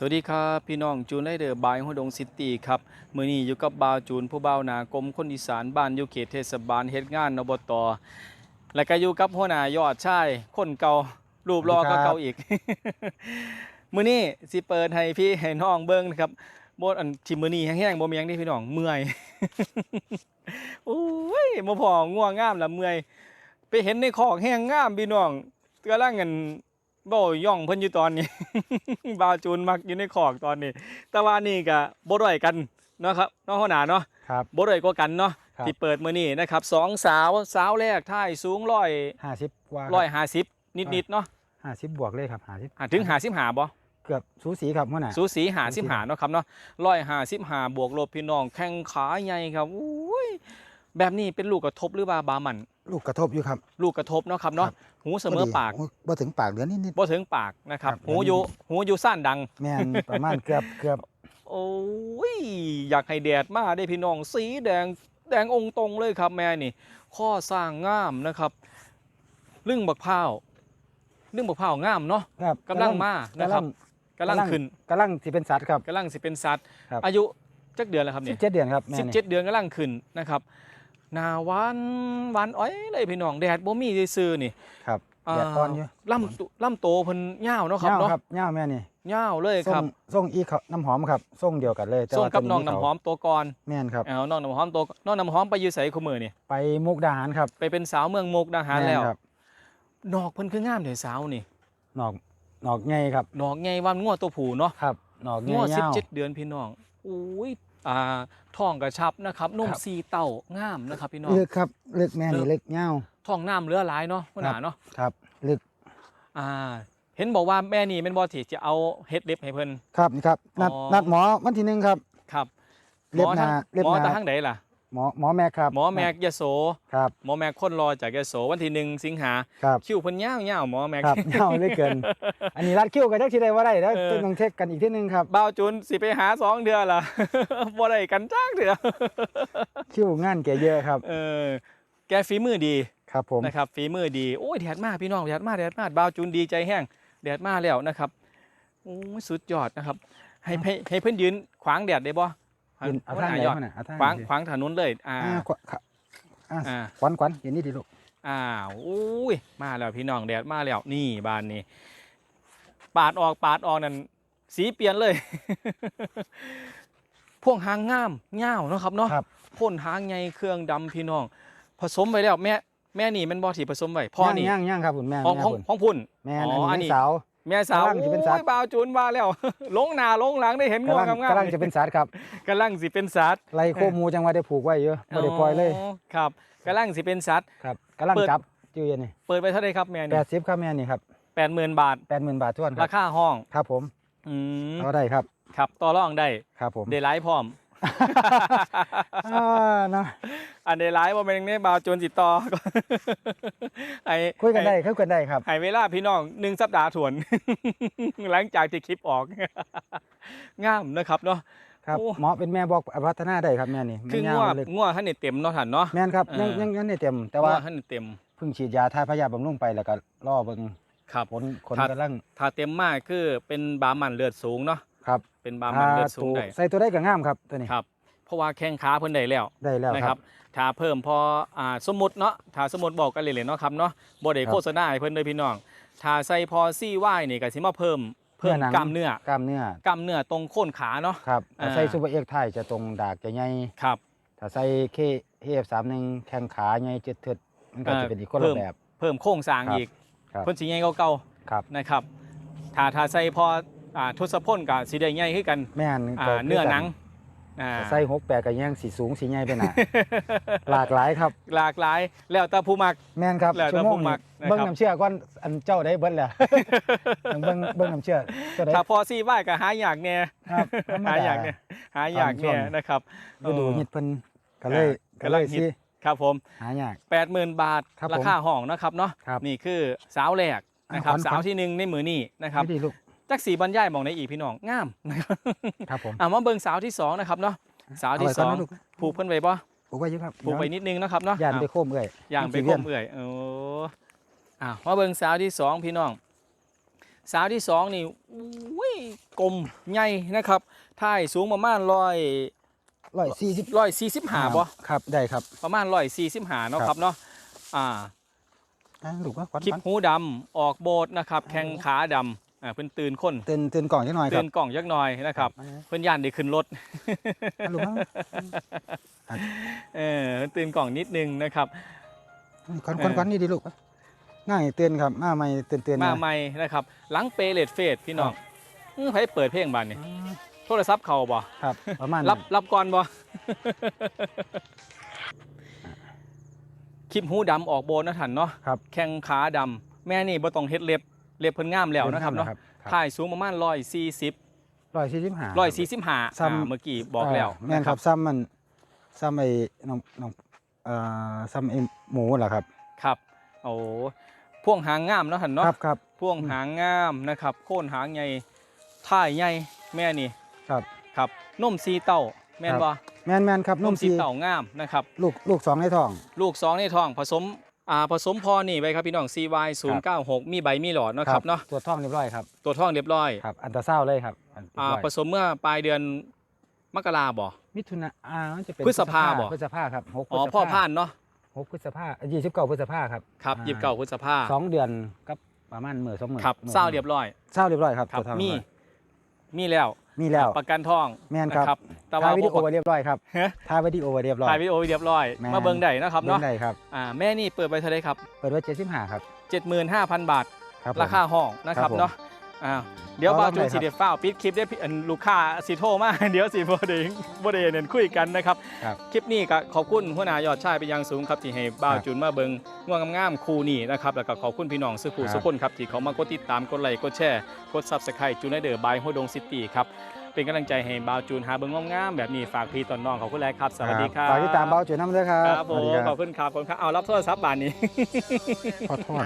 สวัสดีครับพี่น้องจูนได้เดอร์บายหัวดงซิตี้ครับมื้อนี้อยู่กับบาวจูนผู้บ่าวหนากรมคนอีสานบ้านอยู่เขตเทศบาลเฮ็ดงานอบตและก็อยู่กับหัวหน้ายอดชายคนเก่ารูปรอก็เก่าอีก มื้อนี้สิเปิดให้พี่ให้น้องเบิ่งนะครับบ่อันที่มื้อนี้แห้งๆบ่มีหยังนี่พี่น้องเมื่อยโอ้ยบ่พอง่วงงามละเมื่อย ไปเห็นในคอกแห้งงามพี่น้องกำลังกัน บ่ย่องเพิ่นอยู่ตอนนี้ บาวจูนมักอยู่ในคอกตอนนี้ แต่ว่านี่ก็บ่ด้อยกันเนาะครับเนาะหัวหน้าเนาะครับ บ่ด้อยกว่ากันเนาะครับ ที่เปิดมื้อนี้นะครับสองสาวสาวแรกท่ายสูงร้อยห้าสิบกว่าร้อยห้าสิบนิดๆเนาะห้าสิบบวกเลยครับห้าสิบอะถึงห้าสิบห้าบ่ เกือบสูสีครับมื่อน่ะสูสีห้าสิบห้าเนาะครับเนาะร้อยห้าสิบห้าบวกลบพี่น้องแข้งขาใหญ่ครับอุ้ย แบบนี้เป็นลูกกระทบหรือว่าบามัน ลูกกระทบอยู่ครับ ลูกกระทบเนาะครับเนาะครับหูเสมอปากพดีบ่ถึงปากเหลือนิดนิด บ่ถึงปากนะครับ ครับ หูอยู่หูอยู่สั้นดังๆแม่นประมาณเกือบเกือบโอ้ยอยากให้แดดมาได้พี่น้องสีแดงแดงองค์ตรงเลยครับแม่นี่ ข้อสร้างงามนะครับลึ่งบักพร้าวลึ่งบักพร้าวงามเนาะครับกำลังมานะครับกำลังขึ้นกำลังสิเป็นสัตว์ครับ กำลังสิเป็นสัตว์ครับ อายุจักเดือนแล้วครับสิเนี่บยเจ็ดเดือนครับแม่สิบนี่ เจ็ดเดือนกำลังขึ้นนะครับ หนาหวานหวานอ้อยเลยพี่น้องแดดบ่มีซื่อๆนี่ครับแดดอ่อนอยู่ลำตุลำโตเพิ่นยาวเนาะครับเงาเนาะครับเงาแม่นี่ยาวเลยคส่รับงส่งอีเขาน้ำหอมครับส่งเดียวกันเลยแต่ส่งว่ากับตัวน้องน้ำหอมตัวก่อนแม่นครับ เอาน้องน้ำหอมตัวน้องน้ำหอมไปอยู่ไสคุมือนี่ไปมุกดาหารครับไปเป็นสาวเมืองมุกดาหารแล้วม่นครับนอกเพิ่นคืองามเด้สาวนี่หนอกหนอกไงครับนอกไงวันงัวตัวผู้เนาะครับหนอกไงงัวเงา17เดือนพี่น้อง อุ้ยอ่าท้องกระชับนะครับนมครับสีเต้างามนะครับพี่น้องลึกครับลึกแม่นี่ลึกเงาท้องน้ำเหลือหลายเนาะหัวหน้าเนาะครับลึกอ่าเห็นบอกว่าแม่นี่เป็นบ่ที่จะเอาเฮ็ดเล็บให้เพิ่นครับนี่ครับนัดอ๋อนัดหมอวันที่หนึ่งครับครับเล็บหมอหน้าทางเล็บหมอหน้าตาทางใดล่ะ หมอหมอแม่ครับ หมอแมกยโสครับหมอแมกคนรอจากยโสวันที่หนึ่งสิงหาครับคิวเพิ่นยาวๆหมอแมกครับเงาเหลยเกิน อันนี้รัดคิ้วกันจักสิได้ว่าได้แล้วเออต้องเทคกันอีกทีหนึงครับบ่าวจุนสิไปหาสองเดือนล่ะบ่ได้กันจ้างเดือคิ้วงานแกเยอะครับ เออแกฝีมือดีครับผมนะครับฝีมือดีโอ้ยแดดมากพี่น้องแดดมากแดดมากบ่าวจุนดีใจแห้งแดดมากแล้วนะครับโอ้ยสุดยอดนะครับ ให้ให้ให้เพิ่นยืนขวางแดดได้บ่ ยืนเอาหัวทางหไหนยอดมาน่ะเอาทางขวางไหนขวางถนนเลยอ่าอ่าขวาครับอ่าอ่าขวัญขวัญเห็นนี่ดีลูกอ้าวอุ้ยมาแล้วพี่น้องแดดมาแล้วนี่บานนี้ ปาดออกปาดออกนั่นสีเปลี่ยนเลยพวงหางงามเง่าวเนาะครับเนาะครับพ่นหางใหญ่เครื่องดำพี่น้อง ผสมไปแล้วแม่แม่นี่แมันบอที่ผสมไว้พ่อนี่ย่างย่างครับคุณแม่ของแม่ของคุณของพุ่นแม่อ๋อัอนอันนี้นี้เป็นสาว แม่สาวกำลังสิเป็นสัตว์ โอ้ยบ่าวจูนมาแล้ว ลงหน้าลงหลังได้เห็นงวกำลังงงามกำลังจะเป็นสัตว์ครับกำลังสิเป็นสัตว์ไล่โคมูจังหวะได้ผูกไว้เยอะไม่ได้ปล่อยเลยครับกำลังสิเป็นสัตว์ ครับกำลังเปิด จับจื้อนี่เปิดไปเท่าไหร่ครับแม่แปนี่ดสิบครับแม่นี่ครับแปดหมื่นบาท แปดหมื่นบาททวนครารับคาห้องครับผมอืมเอาได้ครับครับต่อรองได้ครับผมเดไลท์พร้อม อ่าเนาะอันเดไลท์ว่าเป็นยังไงบาวโจนติดต่อไอ้คุยกันได้คุยกันได้ครับให้เวลาพี่น้องหนึ่งสัปดาห์ถวน หลังจากที่คลิปออกงามนะครับเนาะครับโอ้หมอเป็นแม่บอกพัฒนาได้ครับแม่นี่คือไม่งัยาววเลยงัวท่านนี่เต็มเนาะท่านเนาะแม่นครับยังเออยังยังได้เต็ม แต่ว่างัท่านนี่เต็มเพิ่งฉีดยาทาพยาบำรุงไปแล้วก็รอเบิ่งครับผลคนครับกำลังถ้าเต็มมากคือเป็นบามันเลือดสูงเนาะครับ เป็นบามันเลือดสูงตัวได้ใส่ตัวได้ก็งามครับตัวนี้ครับ เพราะว่าแข้งขาเพิ่นได้แล้วได้แล้วนะคครัรับบถ้าเพิ่มพออ่าสมมุติเนาะถ้าสมมุติบอกกันเลยๆเนาะครับเนาะบ่ได้ครับโฆษณาให้เพิ่นเลยพี่น้องถ้าใส่พอซี่ว่ายนี่ก็สิมาเพิ่มเพิ่มเพื่อหนังกล้ามเนื้อกล้ามเนื้อกล้ามเนื้อตรงโคนขาเนาะครับอ่าถ้าใส่ซูเปอร์เอ็กไทยจะตรงดากจะใหญ่ครับถ้าใส่เคเอฟสามหนึ่งแข้งขาใหญ่เจ็ดเถิดมันก็เอ่อจะเป็นอีกคนเพิ่ละมแบบเพิ่มโครงสร้างครับอีกครับเพิ่นสิใหญ่เก่าครับๆนะครับถ้าถ้าใส่พอ อ่าทศพลก็สิได้ใหญ่คือกันแม่นอ่าก็เนื้อหนังอ่าใส่หกแปดก็ยังสีสูงสีใหญ่ไปหน่ะหลากหลายครับ หลากหลายแล้วแต่ผู้มักแม่นครับแล้วแต่ชั่วโมงผู้มันี้กนะครับเบิ้งน้ำเชื่อก่อนอันเจ้าได้เบิ้ลแหละต้องเบิ้งเบิ้งน้ำเชื่อตัวใดถ้าพอซี่ว่ายก็หายากแน่ครับธรรมหาดายากแน่หายากตามช่แน่วงนะครับฤดูเออฮิตเพิ่นก็เลยอ่าก็เลยกำลังฮิตสิครับผมหายาก80,000บาทครับผมราคาห้องนะครับเนาะครับนี่คือสาวแรกนะครับอ่าขวัญสาวที่หนึ่งในมือนี่นะครับไม่ดีลูก จักสีบรรยายมองในอีกพี่น้องงามนะครับครับผมอ่ามาเบิ่งสาวที่สองนะครับเนาะสาวที่เไว้สก่นองนะลูกผูกเพิ่นไว้บ่ปลูกไว้อยู่ครับผูกไว้นิดนึงนะครับเนาะย่านอะไปโคมเอ้ยอย่างไปมันสิก้มเอื่อยโอ้อ่ามาเบิ่งสาวที่สองพี่น้อง สาวที่สองนี่อุ้ยกลมใหญ่นะครับท่ายสูงประมาณร้อยร้อยสี่สิบร้อยสี่สิบห้าบ่ครับได้ครับ ประมาณร้อยสี่สิบห้าเนาะครับครับเนาะอ่าอะลูกว่าขวัญคลิปขวัญหูดำออกโบสถ์นะครับ แข้งขาดำ อ่าเพิ่นตื่นคนตื่นตื่นกล่องจังหน่อยคตื่รับนกล่องยักหน่อยนะครับ เพิ่นย่านได้ขึ้นรถอะลูกว่าเออเพิ่นตื่นกล่องนิดนึงนะครับขวัญขวัญขวัญนี่ดีลูกง่ายตื่นครับมาใหม่ตื่นตื่นมาใหม่นะครับ หลังเปเลดเฟสพี่น้องอื้อไผเปิดเพลงบ้านนี่โทรศัพท์เขาบ่ครับ ประมาณรับรับก่อนบ่ คลิปหูดำออกโบนนะท่านเนาะครับ แข้งขาดำแม่นี่บ่ต้องเฮ็ดเล็บ เล็บเพิ่นงามแล้วนะครับเนาะถ่ายสูงประมาณ140ร้อยสี่สิบห้า145ซ้ำอ่าเมื่อกี้บอกแล้วแม่นครับซ้ำมันซ้ำไอ้น้องน้องเอ่อซ้ำไอ้หมูเหรอครับ ครับโอ้พ่วงหางงามเนาะท่านเนาะครับครับพ่วงหางงามนะครับ โค่นหางใหญ่ท่ายใหญ่แม่นี่ครับครับนมซีเต้าแม่นครับบ่แม่นแม่นครับนนุ่มมซีสีเต้างามนะครับ ลูกลูกสองในท้อง ลูกสองในท้องผสม อ่าผสมพอนี่ไว้ครับพี่น้อง CY 096 มีใบมีหลอดเนาะครับเนาะตัวท้องเรียบร้อยครับตัวท้องเรียบร้อยครับอันตราเศร้าวด์เลยครับอันเรียบอ่าร้อยผสมเมื่อปลายเดือนมกราบ่มิถุนาอ่ามันจะเป็นพฤษภาบ่พฤษภาครับหกอ๋อพฤษภพ่อผ่านเนาะหกพฤษภายี่สิบเก้าพฤษภาครับครับอ่ยิบเก่าพฤษภาสองเดือนกับประมาณหมื่นสองหมื่นครับมื้อเศร้าเรียบร้อยเศร้าเรียบร้อยครับครับตัวท้องมีเรียบร้อยมีแล้วมีแล้วประกันท้องแม่นครับนะ แต่ถ่าว่ายวิดีโอบ่ไว้เรียบร้อยครับฮะ ถ่ายวิดีโอไว้เรียบร้อย ถ่ายวิดีโอไว้เรียบร้อย แม่น มาเบิ่งได้นะครับเบิ่เนาะงได้ครับ อ่าแม่นี่เปิดไปเท่าไหรครับ เปิดไว้เจ็ดสิบห้าครับ75,000 บาท ครับผม ราคาห้องนะครับครับผมเนาะอ่าเดี๋ยวเอาบารับจูนเลยครับสีเดฟ้าวปิดคลิปได้พี่อันลูกค้าสีโทรมา เดี๋ยวสีโบเดงโบเดเน้นคุยกันนะครับ ครับคลิปนี้ก็ขอบคุณหัวหน้ายอดชายเป็นอย่างสูงครับที่ให้บ่าวจูนมาเบิงง่วงงามๆคูนี่นะครับแล้วก็ขอบคุณพี่น้องสุขุครับ สุขคนครับที่เขามากดติดตามกดไลค์กดแชร์กดซับสไครต์จูนได้เดอร์บายหัวดงซิตี้ครับ เป็นกำลังใจให้บ่าวจูนหาเบิงงามๆแบบนี้ฝากพี่ตอนน้องขอบคุณแลครับสวัสดีครับฝากติดตามเบาจุ๋ยน้ำด้วยครับครับผสวัสมดีขอบคุณครับขอบคุณครับเอารับโทรศัพท์บานนี้ขอโทษ